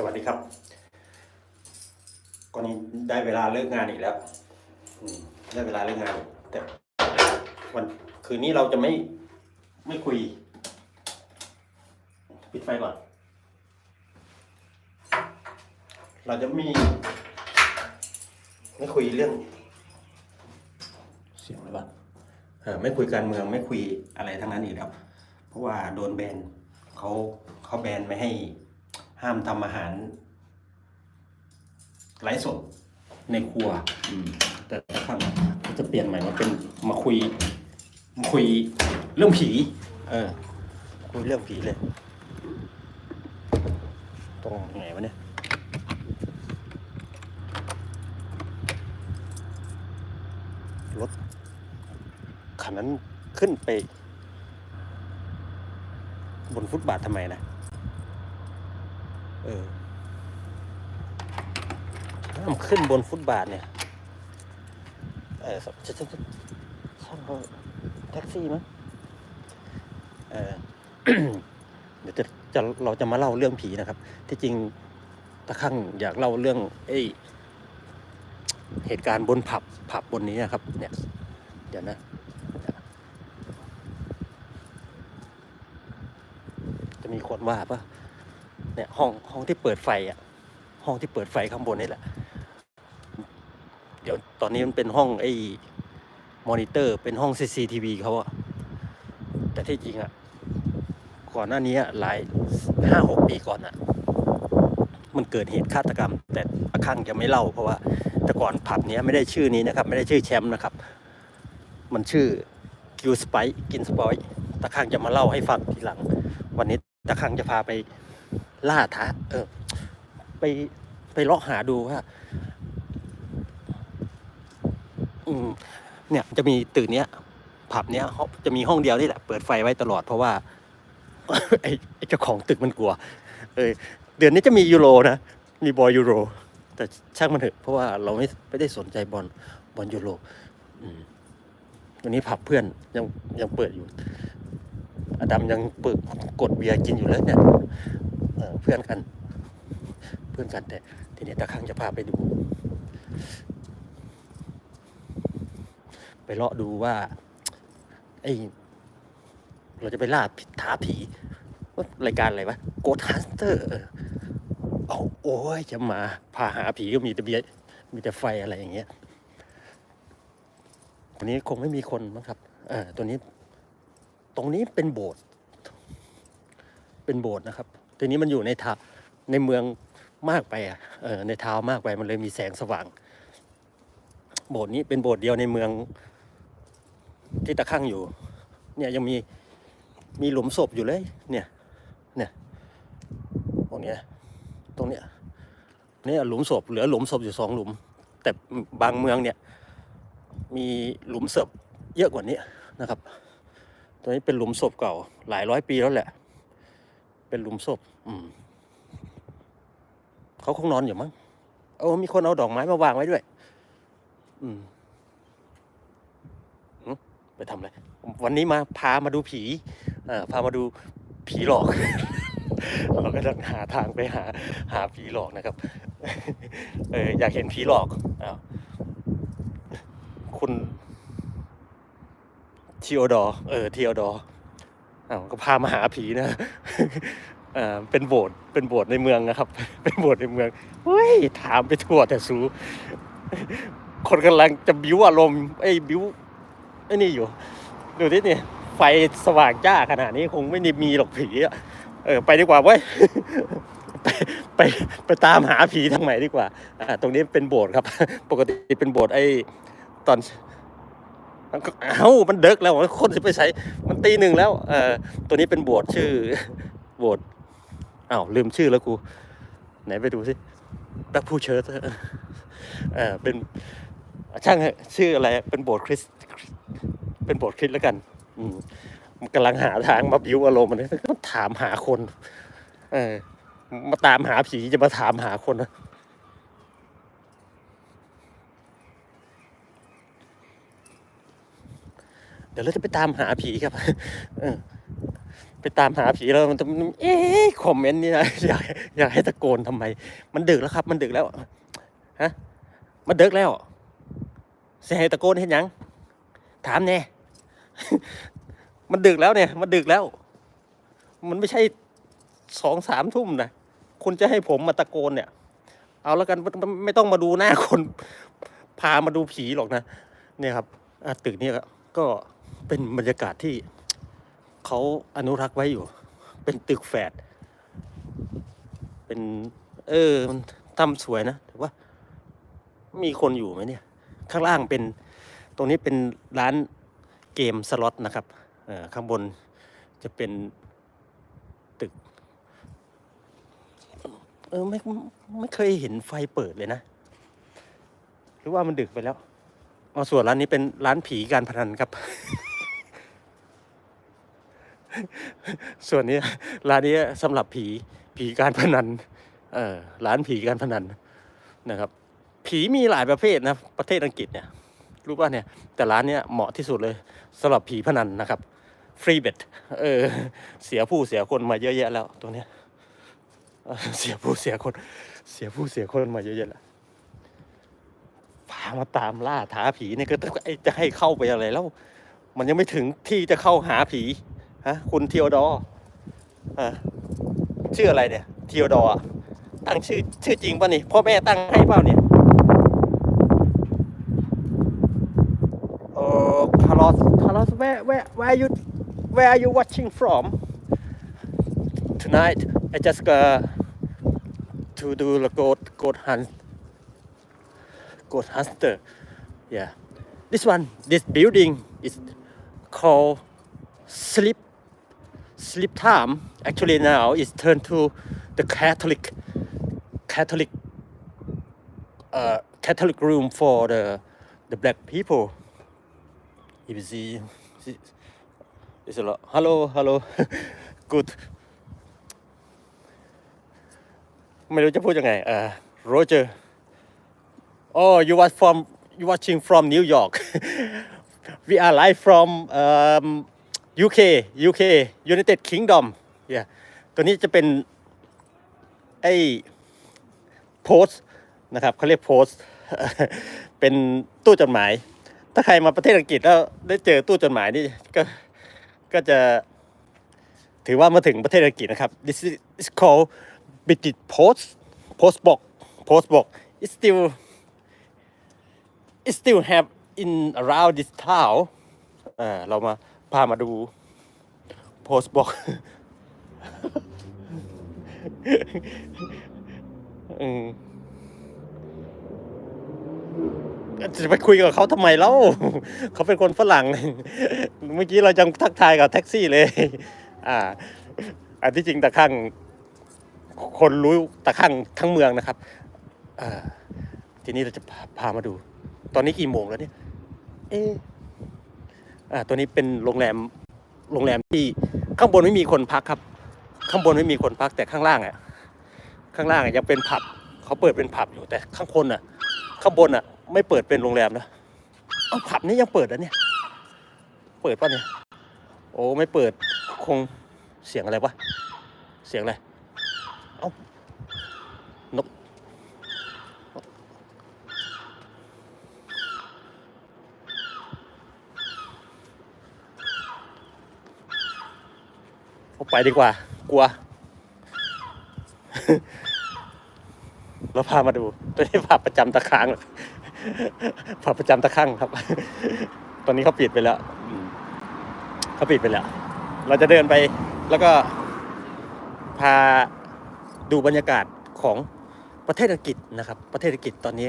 สวัสดีครับก็นี้ได้เวลาเลิกงานอีกแล้วได้เวลาเลิกงาน แต่วันคืนนี้เราจะไม่ไม่คุย ปิดไฟก่อน เราจะมี ไม่คุยเรื่อง เสียงอะไรบ้างไม่คุยการเมืองไม่คุยอะไรทั้งนั้นอีกแล้ว เพราะว่าโดนแบนเขาเขาแบนไม่ให้ ห้ามทำอาหารไร้สดในครัว อืม แต่แต่ครั้งก็จะเปลี่ยนใหม่มาเป็นมาคุยมาคุยเรื่องผี เออ คุยเรื่องผีเลย ตรงไหนวะเนี่ยรถคันนั้นขึ้นไป บนฟุตบาททำไมนะเออห้ามขึ้นบนฟุตบาทเนี่ย เออจะจะจะช่างเขาแท็กซี่มั้งเออเดี๋ยวจะจะเราจะมาเล่าเรื่องผีนะครับ ที่จริงตะข้างอยากเล่าเรื่องไอ้เหตุการณ์บนผับผับบนนี้นะครับ เนี่ย เดี๋ยวนะจะมีคนว่าปะ เนี่ยห้องห้องที่เปิดไฟอะ ห้องที่เปิดไฟข้างบนนี่แหละ เดี๋ยวตอนนี้มันเป็นห้องไอ้มอนิเตอร์ เป็นห้อง CCTV เขาอะแต่ที่จริงอะก่อนหน้านี้อะหลายห้าหกปีก่อนอะมันเกิดเหตุฆาตกรรม แต่อาคังจะไม่เล่า เพราะว่าแต่ก่อนผับเนี้ยไม่ได้ชื่อนี้นะครับ ไม่ได้ชื่อแชมป์นะครับ มันชื่อกิวสไปกินสปอยตะคังจะมาเล่าให้ฟังทีหลัง วันนี้ตะคังจะพาไป ล่าท้าเออ ไปไปเลาะหาดูว่าอืมเนี่ยจะมีตื่นเนี้ยผับเนี้ยเขาจะมีห้องเดียวนี่แหละ เปิดไฟไว้ตลอดเพราะว่าไอ้เจ้าของตึกมันกลัว เออเดือนนี้จะมียูโรนะ มีบอลยูโร แต่ช่างมันเถอะเพราะว่าเราไม่ไม่ได้สนใจบอลบอลยูโรอันนี้ผับเพื่อนยังยังเปิดอยู่อดัมยังเปิดกดเบียร์กินอยู่เลยเนี่ย เพื่อนกัน เพื่อนกันแต่ทีนี้ตะครั้งจะพาไปดู ไปเลาะดูว่าไอเราจะไปล่าผิดท้าผีว่ารายการอะไรวะโกทัสเตอร์เอาโอ้ยจะมาพาหาผีก็มีแต่เบียร์มีแต่ไฟอะไรอย่างเงี้ยวันนี้คงไม่มีคนมั้งครับอตัวนี้ ตรงนี้เป็นโบสถ์เป็นโบสถ์นะครับ ทีนี้มันอยู่ในทาในเมืองมากไปอะเออในทาวมากไปมันเลยมีแสงสว่าง โบสถ์นี้เป็นโบสถ์เดียวในเมืองที่ตะข้างอยู่ เนี่ยยังมีมีหลุมศพอยู่เลย เนี่ย เนี่ยตรงเนี้ยตรงเนี้ยเนี่ยหลุมศพเหลือหลุมศพอยู่สองหลุม แต่บางเมืองเนี่ย มีหลุมศพเยอะกว่านี้นะครับ ตัวนี้เป็นหลุมศพเก่าหลายร้อยปีแล้วแหละ เป็นหลุมศพอืมเขาคงนอนอยู่มั้งเออมีคนเอาดอกไม้มาวางไว้ด้วย อืมไปทำอะไรวันนี้มาพามาดูผีเอ่อพามาดูผีหลอก เราก็ต้องหาทางไปหาหาผีหลอกนะครับ เอออยากเห็นผีหลอกอ้าวคุณทีโอดอเออทีโอดอ อ้าวก็พามาหาผีนะเอ่อเป็นโบสถ์เป็นโบสถ์ในเมืองนะครับ เป็นโบสถ์ในเมืองเฮ้ยถามไปทั่วแต่สูคนกำลังจะบิ้วอารมณ์ไอ้ยบิ้วไอ้นี่อยู่ ดูที่นี่ไฟสว่างจ้าขนาดนี้คงไม่มีหรอกผีอะเออไปดีกว่าเว้ยไปไปไปตามหาผีทางไหนดีกว่าอ่า ตรงนี้เป็นโบสถ์ครับ ปกติเป็นโบสถ์ไอ้ตอน มันก็เอ้ามันเดึกแล้วคนจะไปใช้มันตีหนึ่งแล้ว เออตัวนี้เป็นโบสถ์ชื่อโบสถ์อ้าวลืมชื่อแล้วกูไหนไปดูสิแบ็คพูเชิร์ตเออเป็นช่างชื่ออะไรเป็นโบสถ์คริสเป็นโบสถ์คริสแล้วกัน อืมมันกำลังหาทางมาบิวอารมณ์มันถามหาคน เออมาตามหาผีจะมาถามหาคนนะ ดี๋ยวเราจะไปตามหาผีครับเออไปตามหาผีแล้วมันจะเอ๊ะคอมเมนต์นี่นะอยากอยากให้ตะโกนทำไม มันดึกแล้วครับ มันดึกแล้วฮะมันดึกแล้วเสียให้ตะโกนเห็นยัง ถามแน่มันดึกแล้วเนี่ย มันดึกแล้ว มันไม่ใช่สองสามทุ่มนะคุณจะให้ผมมาตะโกนเนี่ย เอาแล้วกันไม่ต้องมาดูหน้าคน พามาดูผีหรอกนะ เนี่ยครับตึกนี้ก็ เป็นบรรยากาศที่เขาอนุรักษ์ไว้อยู่ เป็นตึกแฝด เป็น เออ มันทำสวยนะแต่ว่า มีคนอยู่ไหมเนี่ย ข้างล่างเป็น ตรงนี้เป็นร้านเกมสล็อตนะครับข้างบนจะเป็นตึก เออไม่ไม่เคยเห็นไฟเปิดเลยนะ หรือว่ามันดึกไปแล้วอ๋อส่วนร้านนี้เป็นร้านผีการพนันครับ ส่วนนี้ร้านนี้สำหรับผีผีการพนันเออร้านผีการพนันนะครับ ผีมีหลายประเภทนะประเทศอังกฤษเนี่ยรู้ป่ะเนี่ยแต่ร้านเนี้ยเหมาะที่สุดเลยสำหรับผีพนันนะครับฟรีเบ็ดเออเสียผู้เสียคนมาเยอะแยะแล้วตรงเนี้ยเเสียผู้เสียคน เสียผู้เสียคนมาเยอะแยะแล้วพามาตามล่าท้าผีเนี่ยก็จะให้เข้าไปอะไรแล้ว มันยังไม่ถึงที่จะเข้าหาผี ฮะคุณเทียวดอร์อะชื่ออะไรเนี่ยเทียวดอร์ตั้งชื่อชื่อจริงป่ะนี่พ่อแม่ตั้งให้เปล่าเนี่ยโอ้คาร์ลอสคาร์ลอส where where where you where are you watching from tonight I just uh, to do the goat goat hunt goat hunter yeah this one this building is called sleep sleep time actually now is turned to the Catholic Catholic uh, Catholic room for the the black people. If you see, see it's a lot. Hello, hello, good. ไม่รู้จะพูดยังไงเอ่อโรเจอร์ Oh, you watch from you watching from New York. we are live from um, UK UK United Kingdom yeah ตัวนี้จะเป็นไอ้โพสนะครับเขาเรียกโพสเป็นตู้จดหมาย ถ้าใครมาประเทศอังกฤษแล้วได้เจอตู้จดหมายนี่ก็ก็จะถือว่ามาถึงประเทศอังกฤษนะครับ this is called British Post Post Box Post Box it's still it still have in around this town อ่าเรามา พามาดู Post Box อืมจะไปคุยกับเขาทำไมเล่า เขาเป็นคนฝรั่ง เมื่อกี้เราจังทักทายกับแท็กซี่เลย อ่า อันที่จริงตะข้างคนรู้ตะข้างทั้งเมืองนะครับ อ่า ทีนี้เราจะพาพามาดู ตอนนี้กี่โมงแล้วเนี่ย เอะ อ่าตัวนี้เป็นโรงแรมโรงแรมที่ข้างบนไม่มีคนพักครับ ข้างบนไม่มีคนพักแต่ข้างล่างอะข้างล่างอะยังเป็นผับเขาเปิดเป็นผับอยู่แต่ข้างบนอะ ข้างบนอะ ไม่เปิดเป็นโรงแรมนะเอาผับนี้ยังเปิดอะเนี่ย เปิดป่ะเนี่ยโอ้ไม่เปิดคงเสียงอะไรวะเสียงอะไรเอานกเอา ไปดีกว่า กลัว เราพามาดู ตัวนี้ผับประจำตะค้างผับประจำตะข้างครับ ตอนนี้เขาปิดไปแล้วเขาปิดไปแล้ว เราจะเดินไป แล้วก็พาดูบรรยากาศของประเทศอังกฤษนะครับ ประเทศอังกฤษตอนนี้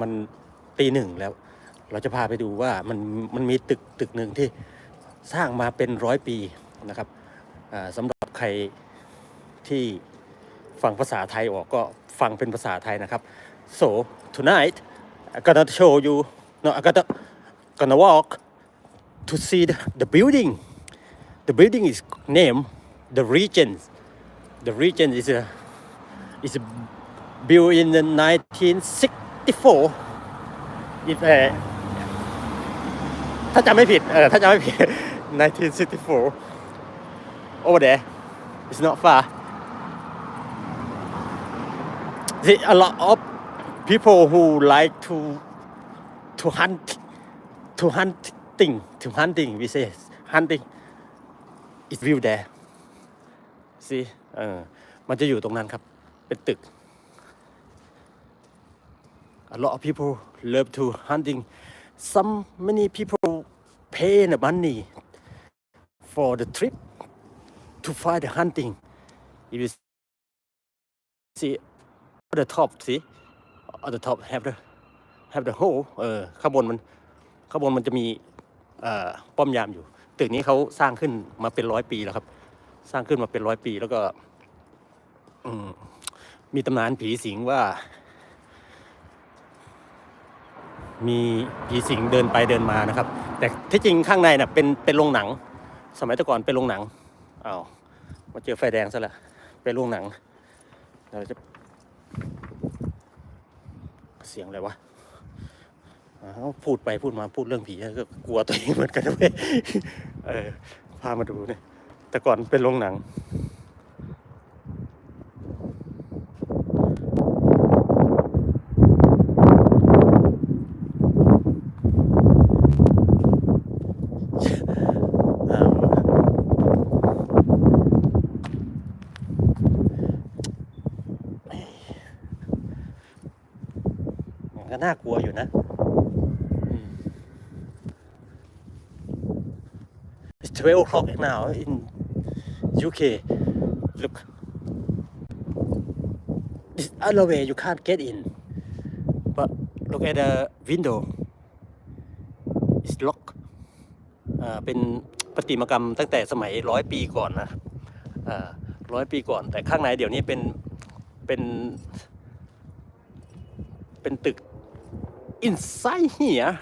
มันตีหนึ่งแล้ว เราจะพาไปดูว่ามันมันมีตึกตึกหนึ่งที่สร้างมาเป็นร้อยปี นะครับสำหรับใครที่ฟังภาษาไทยออกก็ฟังเป็นภาษาไทยนะครับ so tonight I'm gonna show you no I'm gonna gonna walk to see the, the building the building is named the Regent the Regent is a is a built in the 1964 it's a ถ้าจำไม่ผิดเออถ้าจำไม่ผิด1964 over there it's not far See, a lot of people who like to to hunt to hunting to hunting we say hunting It's view there see เออมันจะอยู่ตรงนั้นครับ เป็นตึก a lot of people love to hunting some many people pay the money for the trip to find the hunting if you see the top see at the top have the have the hole เออข้างบนมันข้างบนมันจะมีเอ่อป้อมยามอยู่ ตึกนี้เขาสร้างขึ้นมาเป็นร้อยปีแล้วครับ สร้างขึ้นมาเป็นร้อยปีแล้วก็มมีตำนานผีสิงว่า มีผีสิงเดินไปเดินมานะครับ แต่ที่จริงข้างในน่ะเป็นเป็นโรงหนัง สมัยแต่ก่อนเป็นโรงหนัง อ้าวมาเจอไฟแดงซะละไป็นโรงหนังเราจะ เสียงอะไรวะอ้าพูดไปพูดมาพูดเรื่องผีก็กลัวตัวเองเหมือนกันเว้ยเออพามาดูเนี่ยแต่ก่อนเป็นโรงหนัง อ่ามันก็น่ากลัวอยู่นะอืม It's 12 o'clock now in UK. Look. This other way you can't get in. But look at the window. It's locked. เป็นประติมากรรมตั้งแต่สมัยร้อยปีก่อนนะร้อยปีก่อน แต่ข้างในเดี๋ยวนี้เป็นเป็นเป็นตึก inside here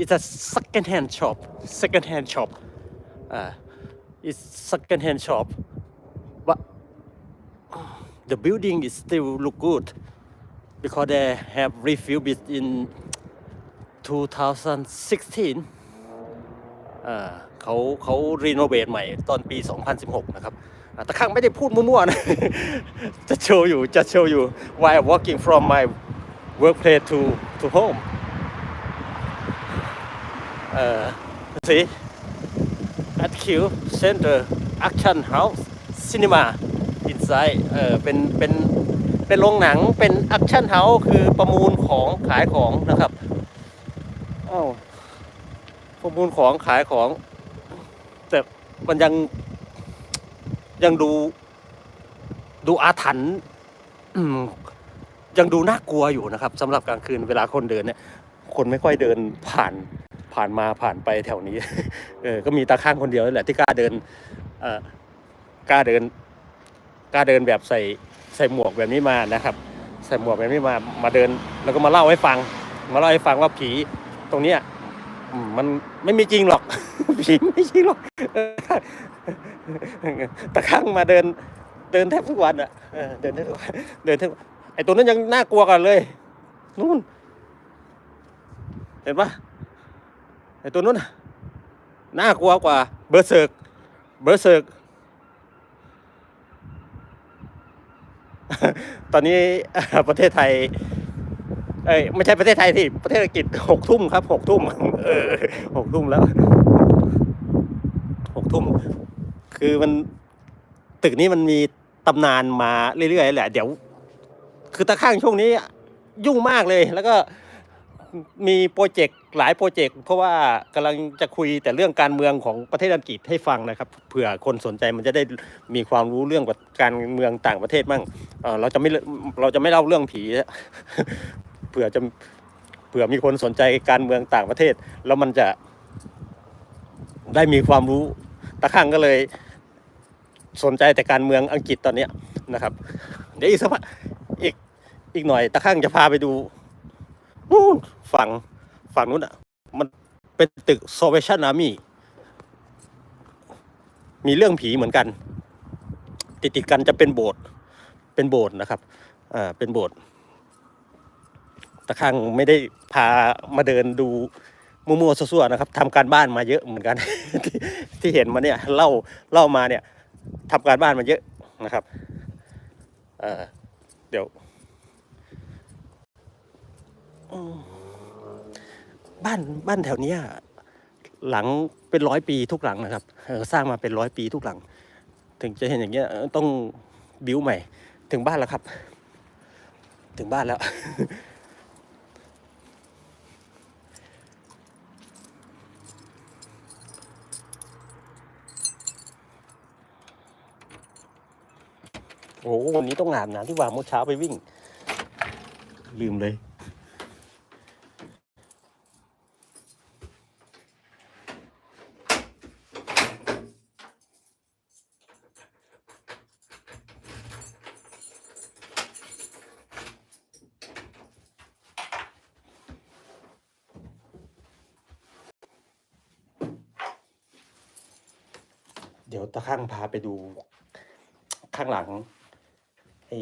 it's a second hand shop second hand shop อ่า it's second hand shop but the building is still look good because they have refurbished in 2016เขาเขารีโนเวทใหม่ตอนปี 2016 นะครับแต่ข้างไม่ได้พูดมั่วๆนะ จะโชว์อยู่ จะโชว์อยู่ while walking from my workplace to to home เออ see at Q Center Action House Cinema inside เออเป็นเป็นเป็นโรงหนังเป็น Action House คือประมูลของขายของนะครับอ้าวประมูลของขายของ แต่มันยังยังดูดูอาถรรพ์ยังดูน่ากลัวอยู่นะครับสำหรับกลางคืนเวลาคนเดินเนี่ย คนไม่ค่อยเดินผ่าน ผ่านมาผ่านไปแถวนี้ เออ ก็มีตาข้างคนเดียวนี่แหละที่กล้าเดินเอ่อกล้าเดินกล้าเดินแบบใส่ใส่หมวกแบบนี้มานะครับ ใส่หมวกแบบนี้มามาเดิน แล้วก็มาเล่าให้ฟัง มาเล่าให้ฟังว่าผีตรงเนี้ยมันไม่มีจริงหรอกผีไม่จริงหรอกตาข้างมาเดิน เดินแทบทุกวันอะเออเดินแทบทุกวันเดินแทบไอตัวนั้นยังน่ากลัวกันเลยนู่นเห็นปะ ไอตัวนู้นน่ะน่ากลัวกว่าเบอร์เซิร์กเบอร์เซิร์กตอนนี้ประเทศไทย เอ้ยไม่ใช่ประเทศไทยที่ประเทศอังกฤษหกทุ่มครับหกทุ่มเออหกทุ่มแล้วหกทุ่มคือมันตึกนี้มันมีตำนานมาเรื่อยๆแหละ เดี๋ยว คือตะข้างช่วงนี้ยุ่งมากเลยแล้วก็ มีโปรเจกต์หลายโปรเจกต์เพราะว่ากำลังจะคุยแต่เรื่องการเมืองของประเทศอังกฤษให้ฟังนะครับเผื่อคนสนใจมันจะได้มีความรู้เรื่องการเมืองต่างประเทศมั่งเเราจะไม่เราจะไม่เล่าเรื่องผีเผื่อจะเผื่อมีคนสนใจการเมืองต่างประเทศ แล้วมันจะได้มีความรู้ตะข้างก็เลย สนใจแต่การเมืองอังกฤษตอนเนี้ยนะครับ เดี๋ยวอีกสักพักอีกอีกหน่อยตะข้างจะพาไปดู นู่นฝั่งฝั่งนู้นอะ มันเป็นตึก Salvation Army มีเรื่องผีเหมือนกัน ติดติดกันจะเป็นโบสถ์เป็นโบสถ์นะครับอ่าเป็นโบสถ์ตะข้างไม่ได้พามาเดินดูมั่วๆซั่วๆนะครับทำการบ้านมาเยอะเหมือนกันที่ที่เห็นมาเนี่ยเล่าเล่ามาเนี่ยทำการบ้านมาเยอะนะครับเอ่อเดี๋ยว บ้านบ้านแถวเนี้ยหลังเป็นร้อยปีทุกหลังนะครับสร้างมาเป็นร้อยปีทุกหลัง ถึงจะเห็นอย่างเงี้ยต้องบิ้วใหม่ ถึงบ้านแล้วครับ ถึงบ้านแล้ว โอ้โหวันนี้ต้องอาบน้ำที่วางเมื่อเช้าไปวิ่ง ลืมเลย ดี๋ยวตะข้างพาไปดูข้างหลังไอ้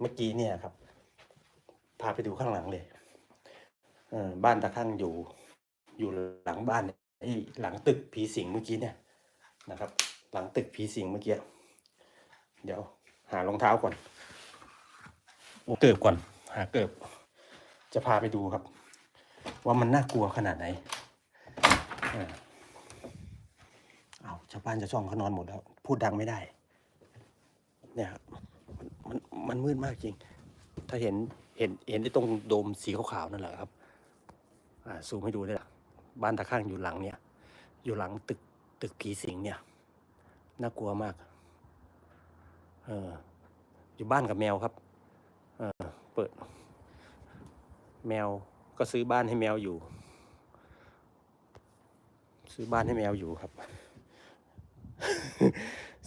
เมื่อกี้เนี่ยครับ พาไปดูข้างหลังเลยเออบ้านตะข้างอยู่ อยู่หลังบ้านไอ้หลังตึกผีสิงเมื่อกี้เนี่ยนะครับ หลังตึกผีสิงเมื่อกี้เดี๋ยว หารองเท้าก่อนเกิบก่อน หาเกิบ จะพาไปดูครับ ว่ามันน่ากลัวขนาดไหนออเอา ชาวบ้านชาวช่องเขานอนหมดแล้ว พูดดังไม่ได้ เนี่ยครับมันมันมันมืดมากจริง ถ้าเห็นเห็นเห็นไอ้ตรงโดมสีขาวๆนั่นแหละครับ อ่าซูมให้ดูได้ละบ้านตะข้างอยู่หลังเนี่ย อยู่หลังตึกตึกผีสิงเนี่ยน่ากลัวมาก เออ อยู่บ้านกับแมวครับ เออเปิด แมวก็ซื้อบ้านให้แมวอยู่ ซื้อบ้านให้แมวอยู่ครับ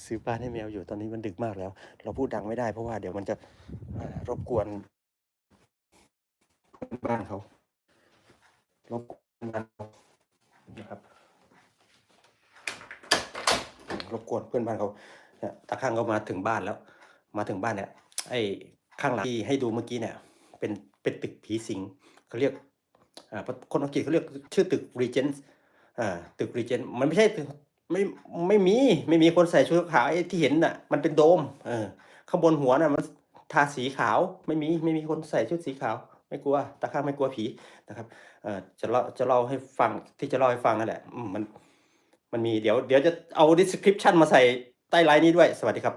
ซื้อบ้านให้แมวอยู่ตอนนี้มันดึกมากแล้ว เราพูดดังไม่ได้เพราะว่าเดี๋ยวมันจะรบกวนเพื่อนบ้านเขารบกวนบ้านนะครับรบกวนเพื่อนบ้านเขาเนี่ยตาข้างเขามาถึงบ้านแล้ว มาถึงบ้านเนี่ยไอ้ข้างหลังที่ให้ดูเมื่อกี้เนี่ย เป็นเป็นตึกผีสิงเขาเรียกอ่าคนอังกฤษเขาเรียกชื่อตึก Regent อ่าตึก Regent มันไม่ใช่ต ไม่ไม่มีไม่มีคนใส่ชุดขาวไอ้ที่เห็นน่ะ มันเป็นโดม เออข้างบนหัวน่ะ มันทาสีขาวไม่มีไม่มีคนใส่ชุดสีขาว ไม่กลัวตาข้างไม่กลัวผีนะครับ เออจะเล่าจะเล่าให้ฟังที่จะเล่าให้ฟังนั่นแหละมมัน มันมีเดี๋ยว เดี๋ยวจะเอา description มาใส่ใต้ไลน์นี้ด้วย สวัสดีครับ